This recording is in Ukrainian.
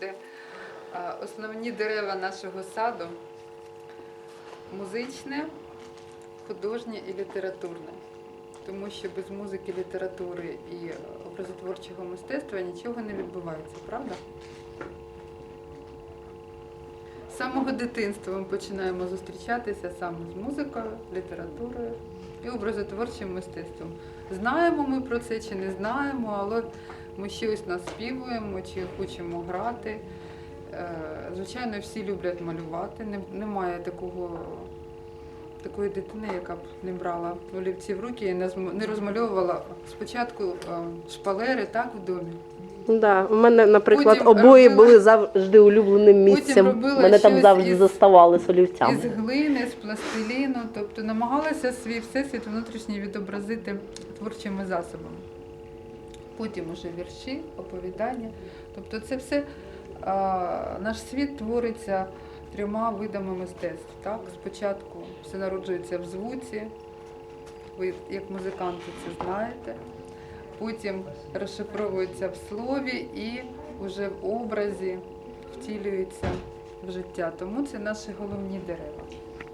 де основні дерева нашого саду музичне, художнє і літературне. Тому що без музики, літератури і образотворчого мистецтва нічого не відбувається, правда? З самого дитинства ми починаємо зустрічатися саме з музикою, літературою і образотворчим мистецтвом. Знаємо ми про це чи не знаємо, але ми щось наспівуємо чи хочемо грати. Е, Звичайно, всі люблять малювати. Немає такого, такої дитини, яка б не брала олівці в руки і не зм- розмальовувала спочатку е, шпалери так в домі. Да, у мене, наприклад, Потім обої робила- були завжди улюбленим Потім місцем. робила Мене там завжди із- заставали з олівцями. Із глини, з пластиліну, тобто намагалася свій всесвіт внутрішній відобразити творчими засобами. Потім уже вірші, оповідання. Тобто це все наш світ твориться трьома видами мистецтв. Так? Спочатку все народжується в звуці, ви як музиканти це знаєте. Потім розшифровується в слові і вже в образі втілюється в життя. Тому це наші головні дерева.